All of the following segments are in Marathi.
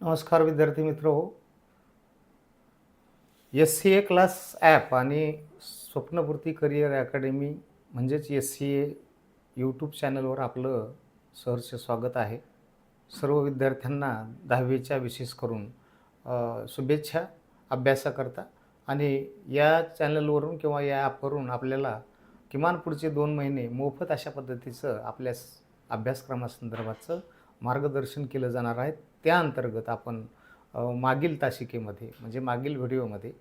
नमस्कार विद्यार्थी मित्र. हो S C A class app आणि स्वप्नपूर्ती करिअर अकॅडमी म्हणजेच एस सी ए यूट्यूब चॅनलवर आपलं सहर्ष स्वागत आहे. सर्व विद्यार्थ्यांना दहावीच्या विशेष करून शुभेच्छा अभ्यासाकरता आणि या चॅनलवरून किंवा या ॲपवरून आपल्याला किमान पुढचे दोन महिने मोफत अशा पद्धतीचं आपल्या अभ्यासक्रमासंदर्भाचं मार्गदर्शन केलं जाणार आहे. त्या अंतर्गत आपण मागील तासिकेमध्ये म्हणजे मागील व्हिडिओमध्ये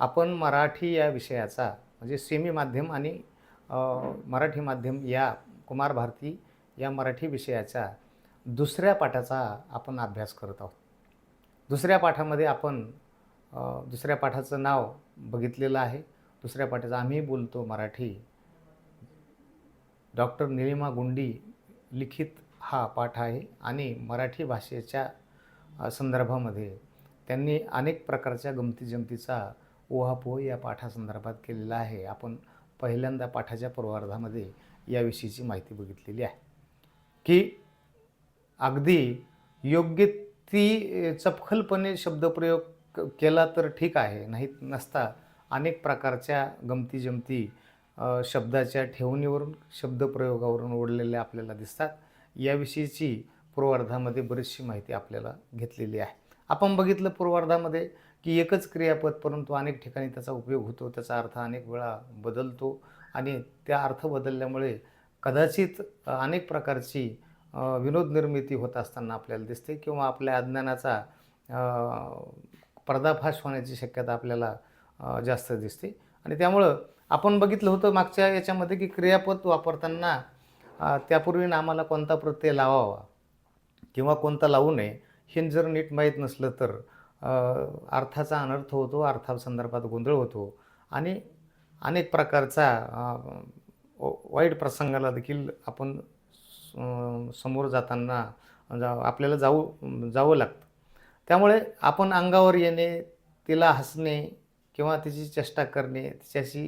आपण मराठी या विषयाचा म्हणजे सेमी माध्यम आणि मराठी माध्यम या कुमार भारती या मराठी विषयाच्या दुसऱ्या पाठाचा आपण अभ्यास करत आहोत. दुसऱ्या पाठामध्ये आपण दुसऱ्या पाठाचं नाव बघितलेलं आहे. दुसऱ्या पाठाचं आम्ही बोलतो मराठी. डॉक्टर निलिमा गुंडी लिखित हा पाठ आहे आणि मराठी भाषेच्या संदर्भामध्ये त्यांनी अनेक प्रकारच्या गमती जमतीचा ओहापोह या पाठासंदर्भात केलेला आहे. आपण पहिल्यांदा पाठाच्या पूर्वार्धामध्ये याविषयीची माहिती बघितलेली आहे. की अगदी योग्य ती चपखलपणे शब्दप्रयोग क- केला तर ठीक आहे नाही नसता अनेक प्रकारच्या गमती जमती शब्दाच्या ठेवणीवरून शब्दप्रयोगावरून ओढलेल्या आपल्याला दिसतात. याविषयीची पूर्वार्धामध्ये बरीचशी माहिती आपल्याला घेतलेली आहे. आपण बघितलं पूर्वार्धामध्ये की एकच क्रियापद परंतु अनेक ठिकाणी त्याचा उपयोग होतो त्याचा अर्थ अनेक वेळा बदलतो आणि त्या अर्थ बदलल्यामुळे कदाचित अनेक प्रकारची विनोद निर्मिती होत असताना आपल्याला दिसते किंवा आपल्या अज्ञानाचा पर्दाफाश होण्याची शक्यता आपल्याला जास्त दिसते. आणि त्यामुळं आपण बघितलं होतं मागच्या याच्यामध्ये की क्रियापद वापरताना त्यापूर्वी आम्हाला कोणता प्रत्यय लावावा? किंवा कोणता लावू नये हे जर नीट माहीत नसलं तर अर्थाचा अनर्थ होतो अर्थासंदर्भात गोंधळ होतो आणि अनेक प्रकारचा वाईट प्रसंगाला देखील आपण समोर जाताना जा- आपल्याला जाऊ जावं लागतं. त्यामुळे आपण अंगावर येणे तिला हसणे किंवा तिची चेष्टा करणे तिच्याशी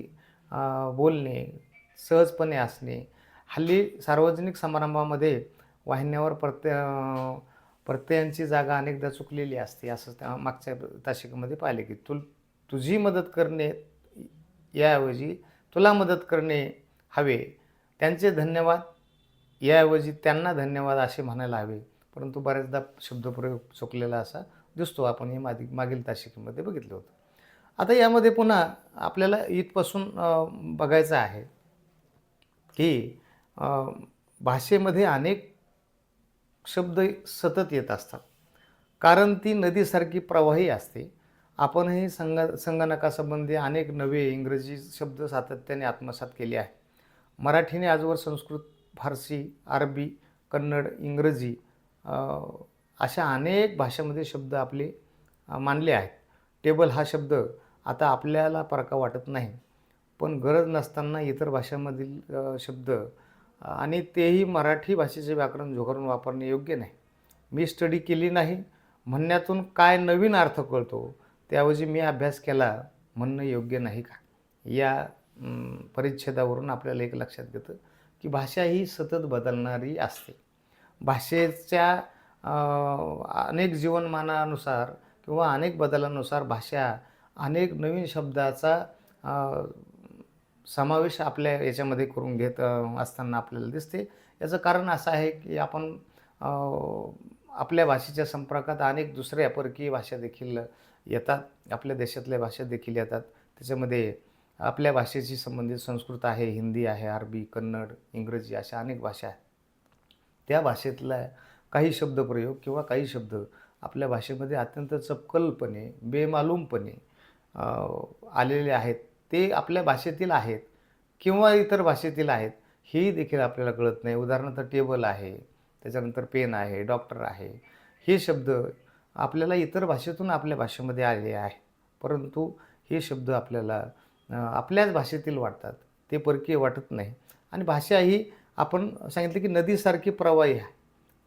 बोलणे सहजपणे असणे हल्ली सार्वजनिक समारंभामध्ये वाहिन्यावर प्रत्य प्रत्ययांची जागा अनेकदा चुकलेली असते असं त्या मागच्या ताशिकेमध्ये पाहिले की तु तुझी मदत करणे याऐवजी तुला मदत करणे हवे त्यांचे धन्यवाद याऐवजी त्यांना धन्यवाद असे म्हणायला हवे. परंतु बऱ्याचदा शब्दप्रयोग चुकलेला असा दिसतो आपण हे मादी मागील ताशिकेमध्ये बघितलं होतं. आता यामध्ये पुन्हा आपल्याला इथपासून बघायचं आहे की भाषेमध्ये अनेक शब्द सतत येत असतात. कारण ती नदीसारखी प्रवाही असते. आपणही संग संगणकासंबंधी अनेक नवे इंग्रजी शब्द सातत्याने आत्मसात केले आहे. मराठीने आजवर संस्कृत फारसी अरबी कन्नड इंग्रजी अशा अनेक भाषेमध्ये शब्द आपले मानले आहेत. टेबल हा शब्द आता आपल्याला परका वाटत नाही. पण गरज नसताना इतर भाषांमधील शब्द आणि तेही मराठी भाषेचे व्याकरण झोकरून वापरणे योग्य नाही. मी स्टडी केली नाही. म्हणण्यातून काय नवीन अर्थ कळतो त्याऐवजी मी अभ्यास केला म्हणणं योग्य नाही का? या परिच्छेदावरून आपल्याला एक लक्षात घेतं की भाषा ही सतत बदलणारी असते. भाषेच्या अनेक जीवनमानानुसार किंवा अनेक बदलानुसार भाषा अनेक नवीन शब्दाचा समावेश आपल्या याच्यामध्ये करून घेत असताना आपल्याला दिसते. याचं कारण असं आहे की आपण आपल्या भाषेच्या संपर्कात अनेक दुसऱ्या परकीय भाषा देखील येतात. आपल्या देशातल्या भाषा देखील येतात. त्याच्यामध्ये आपल्या भाषेशी संबंधित संस्कृत आहे हिंदी आहे अरबी कन्नड इंग्रजी अशा अनेक भाषा आहेत. त्या भाषेतला काही शब्दप्रयोग किंवा काही शब्द आपल्या भाषेमध्ये अत्यंत चपकलपणे बेमालूमपणे आलेले आहेत. ते आपल्या भाषेतील आहेत किंवा इतर भाषेतील आहेत हेही देखील आपल्याला कळत नाही. उदाहरणार्थ टेबल आहे त्याच्यानंतर पेन आहे डॉक्टर आहे हे शब्द आपल्याला इतर भाषेतून आपल्या भाषेमध्ये आलेले आहे. परंतु हे शब्द आपल्याला आपल्याच भाषेतील वाटतात. ते परकीय वाटत नाही. आणि भाषा ही आपण सांगितलं की नदीसारखी प्रवाही आहे.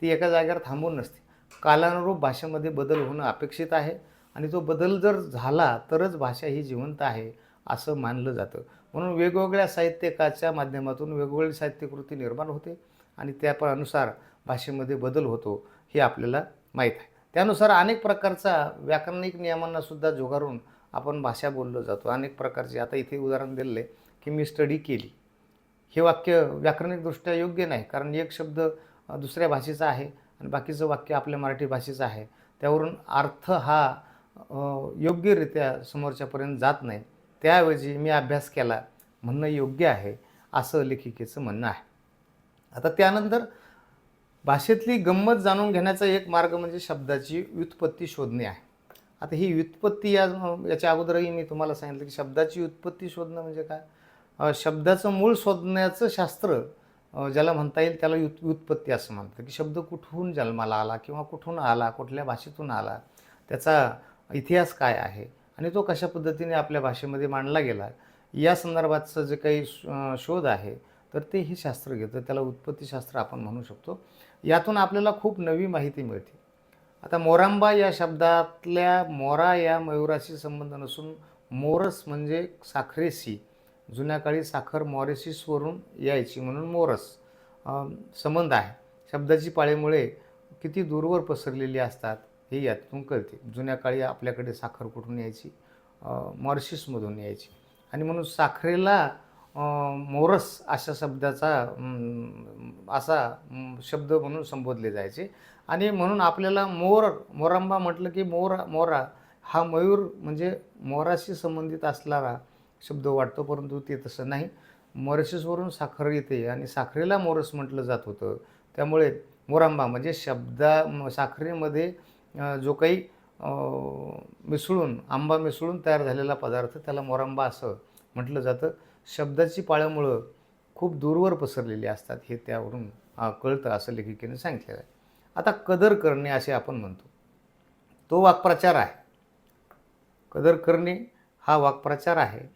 ती एका जागेवर थांबून नसते. कालानुरूप भाषेमध्ये बदल होणं अपेक्षित आहे. आणि तो बदल जर झाला तरच भाषा ही जिवंत आहे. असं मानलं जातं. म्हणून वेगवेगळ्या साहित्यकाच्या माध्यमातून वेगवेगळी साहित्यकृती निर्माण होते आणि त्यानुसार भाषेमध्ये बदल होतो हे आपल्याला माहीत आहे. त्यानुसार अनेक प्रकारचा व्याकरणिक नियमांनासुद्धा जोगारून आपण भाषा बोललो जातो. अनेक प्रकारची आता इथे उदाहरण दिलेलं आहे की मी स्टडी केली. हे वाक्य व्याकरणिकदृष्ट्या योग्य नाही कारण एक शब्द दुसऱ्या भाषेचा आहे आणि बाकीचं वाक्य आपल्या मराठी भाषेचं आहे. त्यावरून अर्थ हा योग्यरित्या समोरच्यापर्यंत जात नाही. त्याऐवजी मी अभ्यास केला म्हणणं योग्य आहे असं लेखिकेचं म्हणणं आहे. आता त्यानंतर भाषेतली गंमत जाणून घेण्याचा एक मार्ग म्हणजे शब्दाची व्युत्पत्ती शोधणे आहे. आता ही व्युत्पत्ती या याच्या अगोदरही मी तुम्हाला सांगितलं की शब्दाची व्युत्पत्ती शोधणं म्हणजे काय? शब्दाचं मूळ शोधण्याचं शास्त्र ज्याला म्हणता येईल त्याला युत व्युत्पत्ती असं म्हणतात. की शब्द कुठून जन्माला आला किंवा कुठून आला कुठल्या भाषेतून आला त्याचा इतिहास काय आहे? आणि तो कशा पद्धतीने आपल्या भाषेमध्ये मांडला गेला या संदर्भातचं जे काही श- शोध आहे तर ते हे शास्त्र घेतं. त्याला उत्पत्तीशास्त्र आपण म्हणू शकतो. यातून आपल्याला खूप नवी माहिती मिळते. आता मोरांबा या शब्दातल्या मोरा या मयुराशी संबंध नसून मोरस म्हणजे साखरेशी जुन्या काळी साखर मॉरेसिसवरून यायची म्हणून मोरस संबंध आहे. शब्दाची पाळीमुळे किती दूरवर पसरलेली असतात? हे यातून कळते. जुन्या काळी आपल्याकडे साखर कुठून यायची? अं, मॉरिशिसमधून यायची. आणि म्हणून साखरेला मोरस अशा शब्दाचा असा शब्द म्हणून संबोधले जायचे. आणि म्हणून आपल्याला मोर मोरांबा म्हटलं की मोरा मोरा हा मयूर म्हणजे मोराशी संबंधित असणारा शब्द वाटतो परंतु ते तसं नाही. मॉरिशसवरून साखर येते आणि साखरेला मोरस म्हटलं जात होतं. त्यामुळे मोरांबा म्हणजे शब्दा साखरेमध्ये जो काही मिसळून आंबा मिसळून तयार झालेला पदार्थ त्याला मोरांबा असं म्हटलं जातं. शब्दाची पाळ्यामुळं खूप दूरवर पसरलेली असतात हे त्यावरून कळतं असं लेखिकेने सांगितलेलं आहे. आता कदर करणे असे आपण म्हणतो. तो वाक्प्रचार आहे. कदर करणे हा वाक्प्रचार आहे.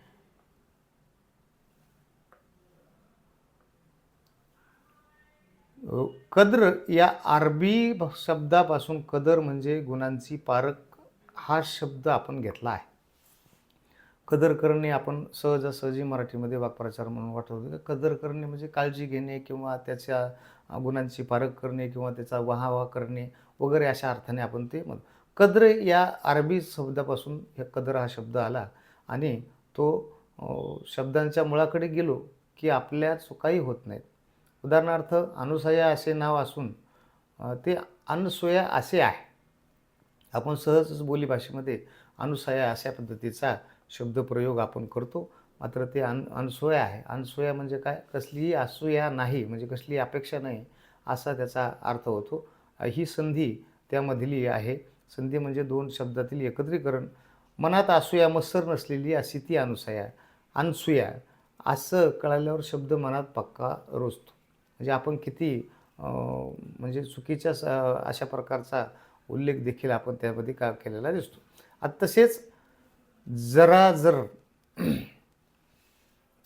कद्र या अरबी शब्दापासून कदर म्हणजे गुणांची पारख हा शब्द आपण घेतला आहे. कदर करणे आपण सहजासहजी मराठीमध्ये वाक्प्रचार म्हणून वाटवतो. कदर करणे म्हणजे काळजी घेणे किंवा त्याच्या गुणांची पारख करणे किंवा त्याचा वाहावा करणे वगैरे अशा अर्थाने आपण ते म्हणतो. कद्र या अरबी शब्दापासून हे कदर हा शब्द आला आणि तो शब्दांच्या मुळाकडे गेलो की आपल्या चुकाही होत नाहीत. उदाहरणार्थ अनुसया असे नाव असून ते अनसोया असे आहे. आपण सहजच बोलीभाषेमध्ये अनुसया अशा पद्धतीचा शब्दप्रयोग आपण करतो. मात्र ते अन अनसोया आहे. अनसोया म्हणजे काय? कसलीही असूया नाही म्हणजे कसलीही अपेक्षा नाही असा त्याचा अर्थ होतो. ही संधी त्यामधली आहे. संधी म्हणजे दोन शब्दातील एकत्रीकरण. मनात असूया मत्सर नसलेली अशी ती अनुसया. अनसूया असं कळाल्यावर शब्द मनात पक्का रोजतो. म्हणजे आपण किती म्हणजे चुकीच्या स अशा प्रकारचा उल्लेख देखील आपण त्यामध्ये का केलेला दिसतो. आता तसेच जरा जर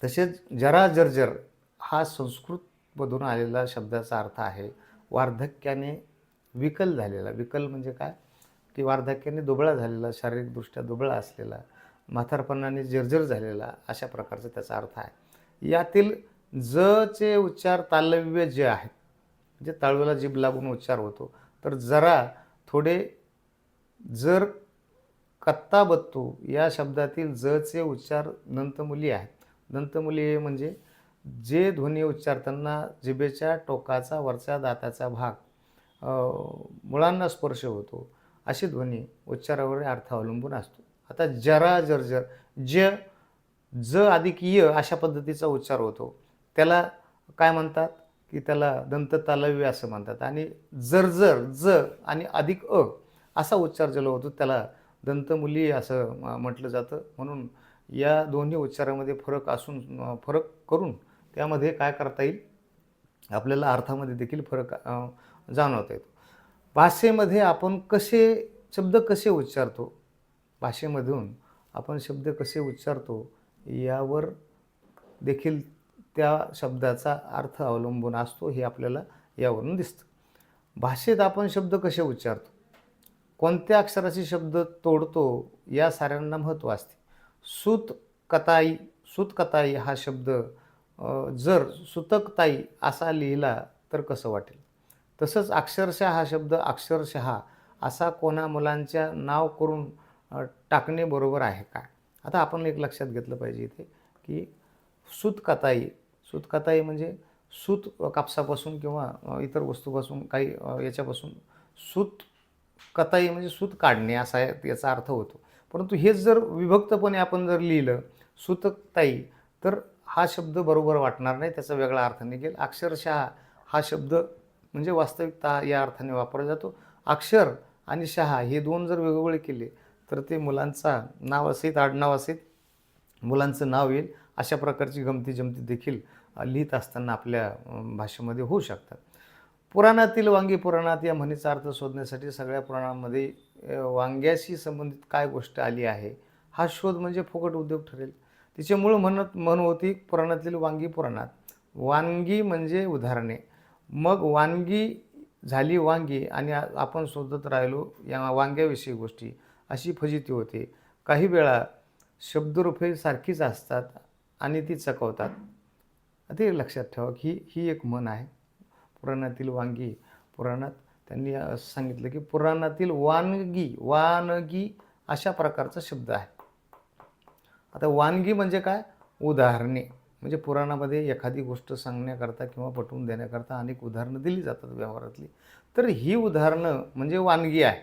तसेच जरा जर्जर हा संस्कृतमधून आलेला शब्दाचा अर्थ आहे वार्धक्याने विकल झालेला. विकल म्हणजे काय? की वार्धक्याने दुबळा झालेला शारीरिकदृष्ट्या दुबळा असलेला म्हातारपणाने जर्जर झालेला अशा प्रकारचा त्याचा अर्थ आहे. यातील जचे उच्चार तालव्य जे आहेत म्हणजे ताळवेला जीभ लागून उच्चार होतो तर जरा थोडे जर कत्ता बत्तू या शब्दातील जचे उच्चार दंतमुली आहेत. दंतमुली म्हणजे जे ध्वनी उच्चारताना जिभेच्या टोकाचा वरच्या दाताचा भाग मुळांना स्पर्श होतो अशी ध्वनी उच्चारावर अर्थ अवलंबून असतो. आता जरा जर्जर ज ज अधिक य अशा पद्धतीचा उच्चार होतो. त्याला काय म्हणतात की त्याला दंत तालव्य असं म्हणतात. आणि जर्जर ज आणि अधिक अ असा उच्चार ज्याला होतो त्याला दंतमुली असं म्हटलं जातं. म्हणून या दोन्ही उच्चारामध्ये फरक असून फरक करून त्यामध्ये काय करता येईल? आपल्याला अर्थामध्ये देखील फरक जाणवता येतो. भाषेमध्ये आपण कसे शब्द कसे उच्चारतो? भाषेमधून आपण शब्द कसे उच्चारतो? यावर देखील त्या शब्दाचा अर्थ अवलंबून असतो हे आपल्याला यावरून दिसतं. भाषेत आपण शब्द कसे उच्चारतो? कोणत्या अक्षराचे शब्द तोडतो? या साऱ्यांना महत्त्व असते. सूत कताई सूतकताई हा शब्द जर सुतकताई असा लिहिला तर कसं वाटेल? तसंच अक्षरशः हा शब्द अक्षरशः असा कोणा मुलांच्या नाव करून टाकणे बरोबर आहे का? आता आपण एक लक्षात घेतलं पाहिजे इथे की सूतकताई सूतकताई म्हणजे सूत कापसापासून किंवा इतर वस्तूपासून काही याच्यापासून सूत कताई म्हणजे सूत काढणे असा याचा अर्थ होतो. परंतु हेच जर विभक्तपणे आपण जर लिहिलं सूतकताई तर हा शब्द बरोबर वाटणार नाही त्याचा वेगळा अर्थ निघेल. अक्षरशः हा शब्द म्हणजे वास्तविकता या अर्थाने वापरला जातो. अक्षर आणि शहा हे दोन जर वेगवेगळे केले तर ते मुलांचा नाव असेल आडनाव असेल मुलांचं नाव येईल अशा प्रकारची गमती जमती देखील लिहित असताना आपल्या भाषेमध्ये होऊ शकतात. पुराणातील वांगी पुराणात या म्हणीचा अर्थ शोधण्यासाठी सगळ्या पुराणांमध्ये वांग्याशी संबंधित काय गोष्ट आली आहे हा शोध म्हणजे फुकट उद्योग ठरेल. तिचे मूळ म्हणत म्हण होती पुराणातील वांगी पुराणात. वानगी म्हणजे उदाहरणे. मग वानगी झाली वांगी आणि आपण शोधत राहिलो या वांग्याविषयी गोष्टी अशी फजिती होते. काही वेळा शब्दरूपे सारखीच असतात आणि ती चकवतात. ते लक्षात ठेवा की ही एक म्हण आहे. पुराणातील वांगी पुराणात त्यांनी सांगितलं की पुराणातील वानगी वानगी अशा प्रकारचा शब्द आहे. आता वानगी म्हणजे काय? उदाहरणे. म्हणजे पुराणामध्ये एखादी गोष्ट सांगण्याकरता किंवा पटवून देण्याकरता अनेक उदाहरणं दिली जातात व्यवहारातली. तर ही उदाहरणं म्हणजे वानगी आहे.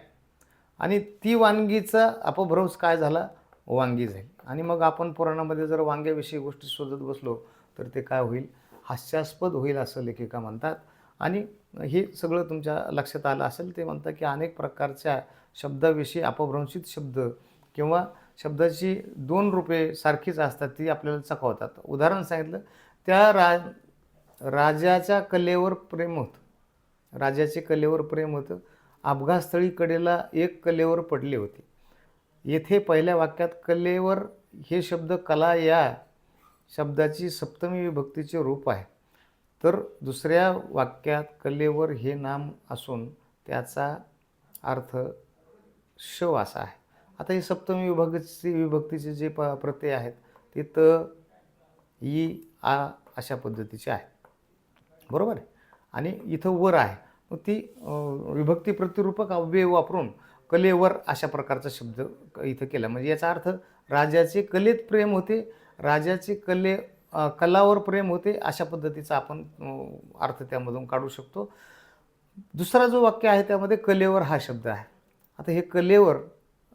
आणि ती वानगीचा अपभ्रंश काय झाला? वांगी झाली. आणि मग आपण पुराणामध्ये जर वांग्याविषयी गोष्टी शोधत बसलो तर ते काय होईल? हास्यास्पद होईल असं लेखिका म्हणतात. आणि हे सगळं तुमच्या लक्षात आलं असेल ते म्हणतात की अनेक प्रकारच्या शब्दाविषयी अपभ्रंशित शब्द किंवा शब्दाची दोन रूपे सारखीच असतात ती आपल्याला चकवतात. उदाहरण सांगितलं त्या रा राजाच्या कलेवर प्रेम होतं. राजाचे कलेवर प्रेम होतं. अपघातस्थळी कडेला एक कलेवर पडले होते. येथे पहिल्या वाक्यात कलेवर हे शब्द कला या शब्दाची सप्तमी विभक्तीचे रूप आहे. तर दुसऱ्या वाक्यात कलेवर हे नाम असून त्याचा अर्थ शव असा आहे. आता हे सप्तमी विभक्तीची विभक्तीचे जे प प्रत्यय आहेत ते त ई आ अशा पद्धतीचे आहेत. बरोबर आहे? आणि इथं वर आहे. मग ती विभक्ती प्रतिरूपक अव्यय वापरून कलेवर अशा प्रकारचा शब्द इथं केला. म्हणजे याचा अर्थ राजाचे कलेत प्रेम होते राजाचे कले कलावर प्रेम होते अशा पद्धतीचा आपण अर्थ त्यामधून काढू शकतो. दुसरा जो वाक्य आहे त्यामध्ये कलेवर हा शब्द आहे. आता हे कलेवर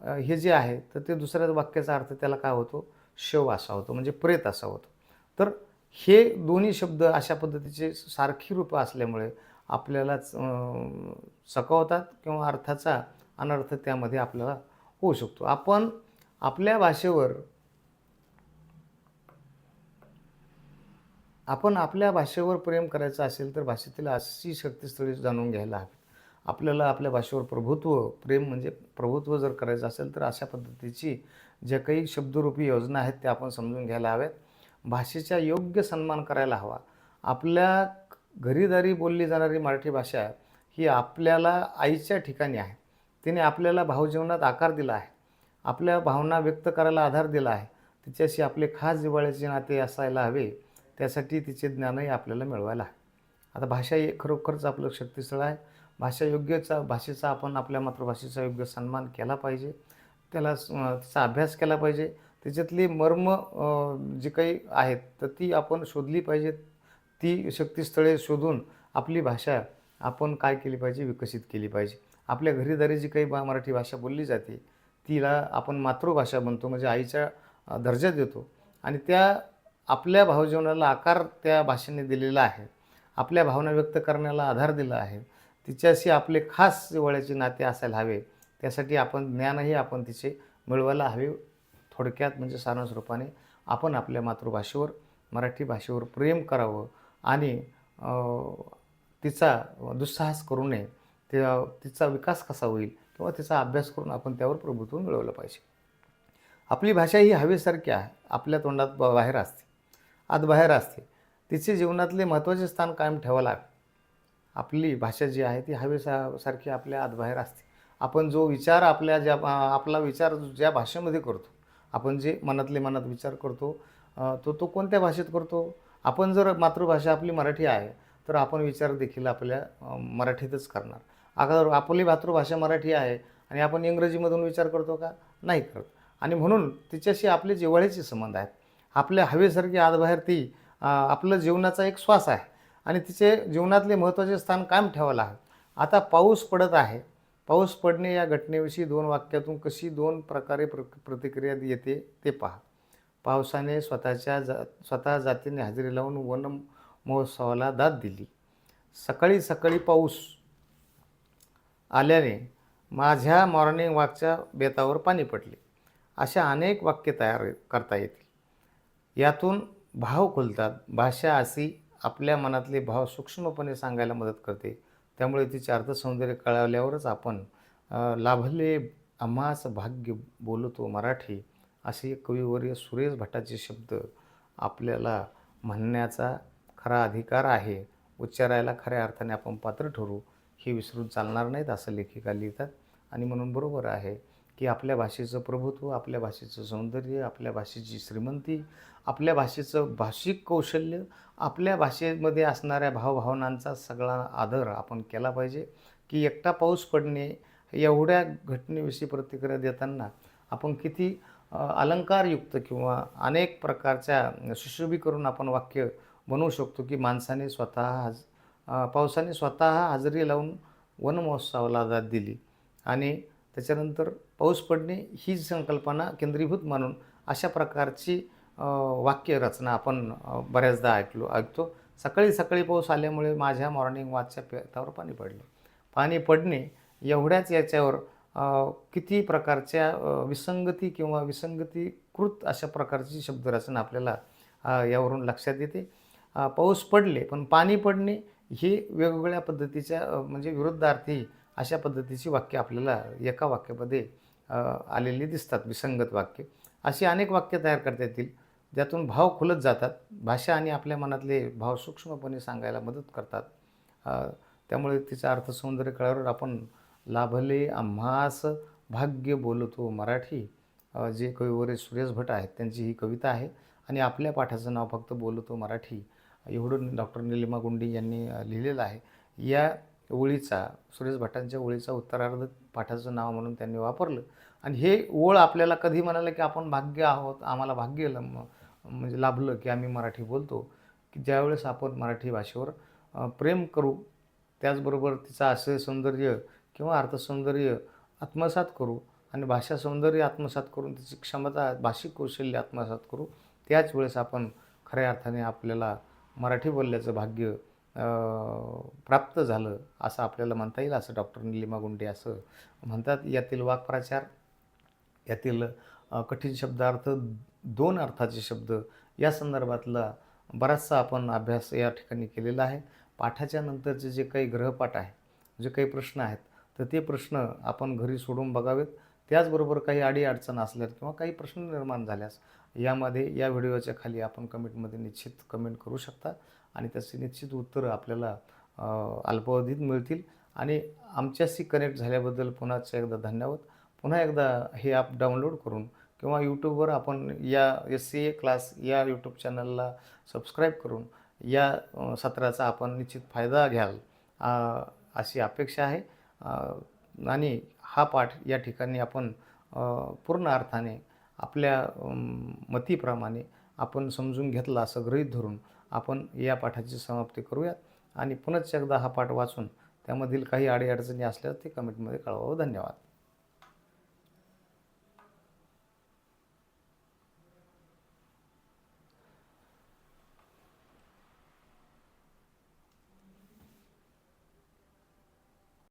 हे जे आहे तर ते दुसऱ्या वाक्याचा अर्थ त्याला काय होतो? शव असा होतो म्हणजे प्रेत असा होतो. तर हे दोन्ही शब्द अशा पद्धतीचे सारखी रूपं असल्यामुळे आपल्याला चकवतात किंवा अर्थाचा अनर्थ त्यामध्ये आपल्याला होऊ शकतो. आपण आपल्या भाषेवर आपण आपल्या भाषेवर प्रेम करायचं असेल तर भाषेतील अशी शक्तीस्थळी जाणून घ्यायला हवी. आपल्याला आपल्या भाषेवर प्रभुत्व प्रेम म्हणजे प्रभुत्व जर करायचं असेल तर अशा पद्धतीची ज्या काही शब्दरूपी योजना आहेत त्या आपण समजून घ्यायला हव्यात. भाषेचा योग्य सन्मान करायला हवा. आपल्या घरीदारी बोलली जाणारी मराठी भाषा ही आपल्याला आईच्या ठिकाणी आहे. तिने आपल्याला भावजीवनात आकार दिला आहे. आपल्या भावना व्यक्त करायला आधार दिला आहे. तिच्याशी आपले खास जिवाळ्याचे नाते असायला हवे. त्यासाठी तिचे ज्ञानही आपल्याला मिळवायला आता भाषा हे खरोखरच आपलं शक्तीस्थळ आहे. भाषा योग्यचा भाषेचा आपण आपल्या मातृभाषेचा योग्य सन्मान केला पाहिजे. त्याला स- अभ्यास केला पाहिजे. त्याच्यातली मर्म जी काही आहेत तर ती आपण शोधली पाहिजेत ती शक्तीस्थळे शोधून आपली भाषा आपण काय केली पाहिजे विकसित केली पाहिजे. आपल्या घरीदारी जी काही बा मराठी भाषा बोलली जाते तिला आपण मातृभाषा म्हणतो म्हणजे आईच्या दर्जा देतो. आणि त्या आपल्या भावजीवनाला आकार त्या भाषेने दिलेला आहे. आपल्या भावना व्यक्त करण्याला आधार दिला आहे. तिच्याशी आपले खास जिवळ्याचे नाते असायला हवे. त्यासाठी आपण ज्ञानही आपण तिचे मिळवायला हवे. थोडक्यात म्हणजे सारांश रूपाने आपण आपल्या मातृभाषेवर मराठी भाषेवर प्रेम करावं आणि तिचा दुस्साहस करू नये. तिचा विकास कसा होईल किंवा तिचा अभ्यास करून आपण त्यावर प्रभुत्व मिळवलं पाहिजे. आपली भाषा ही हवेसारखी आहे. आपल्या तोंडात ब- बाहेर असते. आत बाहेर असते. तिचे जीवनातले महत्त्वाचे स्थान कायम ठेवावं लागते आपली भाषा जी आहे ती हवेसा सारखी आपल्या आतबाहेर असते. आपण जो विचार आपल्या ज्या आपला विचार ज्या भाषेमध्ये करतो आपण जे मनातले मनात विचार करतो तो तो कोणत्या भाषेत करतो? आपण जर मातृभाषा आपली मराठी आहे तर आपण विचार देखील आपल्या मराठीतच करणार. अगर आपली मातृभाषा मराठी आहे आणि आपण इंग्रजीमधून विचार करतो का? नाही करत. आणि म्हणून तिच्याशी आपले जिव्हाळ्याचे संबंध आहेत. आपल्या हवेसारखी आजबाहेर ती आपलं जीवनाचा एक श्वास आहे. आणि तिचे जीवनातले महत्त्वाचे स्थान कायम ठेवायला हवे. आता पाऊस पडत आहे. पाऊस पडणे या घटनेविषयी दोन वाक्यातून कशी दोन प्रकारे प्र प्रतिक्रिया येते ते पहा. पावसाने स्वतःच्या जा स्वतः जातीने हजेरी लावून वन महोत्सवाला दाद दिली. सकाळी सकाळी पाऊस आल्याने माझ्या मॉर्निंग वॉकच्या बेतावर पाणी पडले. अशा अनेक वाक्य तयार करता येतील. यातून भाव खुलतात. भाषा अशी आपल्या मनातले भाव सूक्ष्मपणे सांगायला मदत करते. त्यामुळे तिचे अर्थसौंदर्य कळवल्यावरच आपण लाभले आम्हास भाग्य बोलतो मराठी असे कविवर्य सुरेश भटाचे शब्द आपल्याला म्हणण्याचा खरा अधिकार आहे. उच्चारायला खऱ्या अर्थाने आपण पात्र ठरू हे विसरून चालणार नाहीत असं लेखिका लिहितात. आणि म्हणून बरोबर आहे. की आपल्या भाषेचं प्रभुत्व आपल्या भाषेचं सौंदर्य आपल्या भाषेची श्रीमंती आपल्या भाषेचं भाषिक कौशल्य आपल्या भाषेमध्ये असणाऱ्या भावभावनांचा सगळा आदर आपण केला पाहिजे. की एकटा पाऊस पडणे एवढ्या घटनेविषयी प्रतिक्रिया देताना आपण किती अलंकारयुक्त किंवा अनेक प्रकारच्या सुशोभीकरून आपण वाक्य बनवू शकतो की माणसाने स्वतः हज पावसाने स्वतः हजेरी लावून वनमहोत्सवाला दाद दिली. आणि त्याच्यानंतर पाऊस पडणे ही संकल्पना केंद्रीभूत मानून अशा प्रकारची वाक्यरचना आपण बऱ्याचदा ऐकलो ऐकतो. सकाळी सकाळी पाऊस आल्यामुळे माझ्या मॉर्निंग वॉचच्या पेतावर पाणी पडले. पाणी पडणे एवढ्याच याच्यावर किती प्रकारच्या विसंगती किंवा विसंगतीकृत अशा प्रकारची शब्दरचना आपल्याला यावरून लक्षात येते. पाऊस पडले पण पाणी पडणे ही वेगवेगळ्या पद्धतीच्या म्हणजे विरुद्धार्थी अशा पद्धतीची वाक्य आपल्याला एका वाक्यामध्ये आलेली दिसतात विसंगत वाक्य. अशी अनेक वाक्य तयार करता येतील ज्यातून भाव खुलत जातात. भाषा आणि आपल्या मनातले भाव सूक्ष्मपणे सांगायला मदत करतात. त्यामुळे तिचा अर्थसौंदर्य कळावर आपण लाभले आम्हास भाग्य बोलतो मराठी. जे कविवरे सुरेश भट आहेत त्यांची ही कविता आहे आणि आपल्या पाठाचं नाव फक्त बोलतो मराठी. एवढं डॉक्टर निलिमा गुंडी यांनी लिहिलेलं आहे. या ओळीचा सुरेश भटांच्या ओळीचा उत्तरार्ध पाठाचं नाव म्हणून त्यांनी वापरलं. आणि हे ओळ आपल्याला कधी म्हणालं की आपण भाग्य आहोत आम्हाला भाग्य ल- म्हणजे लाभलं की आम्ही मराठी बोलतो की ज्यावेळेस आपण मराठी भाषेवर प्रेम करू त्याचबरोबर तिचा आशय सौंदर्य किंवा अर्थसौंदर्य आत्मसात करू आणि भाषा सौंदर्य आत्मसात करून तिची क्षमता भाषिक कौशल्य आत्मसात करू त्याच वेळेस आपण खऱ्या अर्थाने आपल्याला मराठी बोलल्याचं भाग्य प्राप्त झालं असं आपल्याला म्हणता येईल असं डॉक्टर निलिमा गुंडे असं म्हणतात. यातील वाक्प्रचार यातील कठीण शब्दार्थ दोन अर्थाचे शब्द या संदर्भातला बराचसा आपण अभ्यास या ठिकाणी केलेला आहे. पाठाच्या नंतरचे जे काही ग्रहपाठ आहे जे काही प्रश्न आहेत तर ते प्रश्न आपण घरी सोडून बघावेत. त्याचबरोबर काही अडीअडचण असल्यास किंवा काही प्रश्न निर्माण झाल्यास यामध्ये या व्हिडिओच्या खाली आपण कमेंटमध्ये निश्चित कमेंट करू शकता. आणि त्याचे निश्चित उत्तरं आपल्याला अल्पावधीत मिळतील. आणि आमच्याशी कनेक्ट झाल्याबद्दल पुन्हाच एकदा धन्यवाद. पुन्हा एकदा हे ॲप डाउनलोड करून किंवा यूट्यूबवर आपण या एस सी ए क्लास या यूट्यूब चॅनलला सबस्क्राईब करून या सत्राचा आपण निश्चित फायदा घ्याल अशी अपेक्षा आहे. आणि हा पाठ या ठिकाणी आपण पूर्ण अर्थाने आपल्या मतीप्रमाणे आपण समजून घेतला असं गृहीत धरून आपण या पाठाची समाप्ती करूयात. आणि पुनश्च एकदा हा पाठ वाचून त्यामधील काही अडीअडचणी असल्यास ते कमेंटमध्ये कळवावं. धन्यवाद.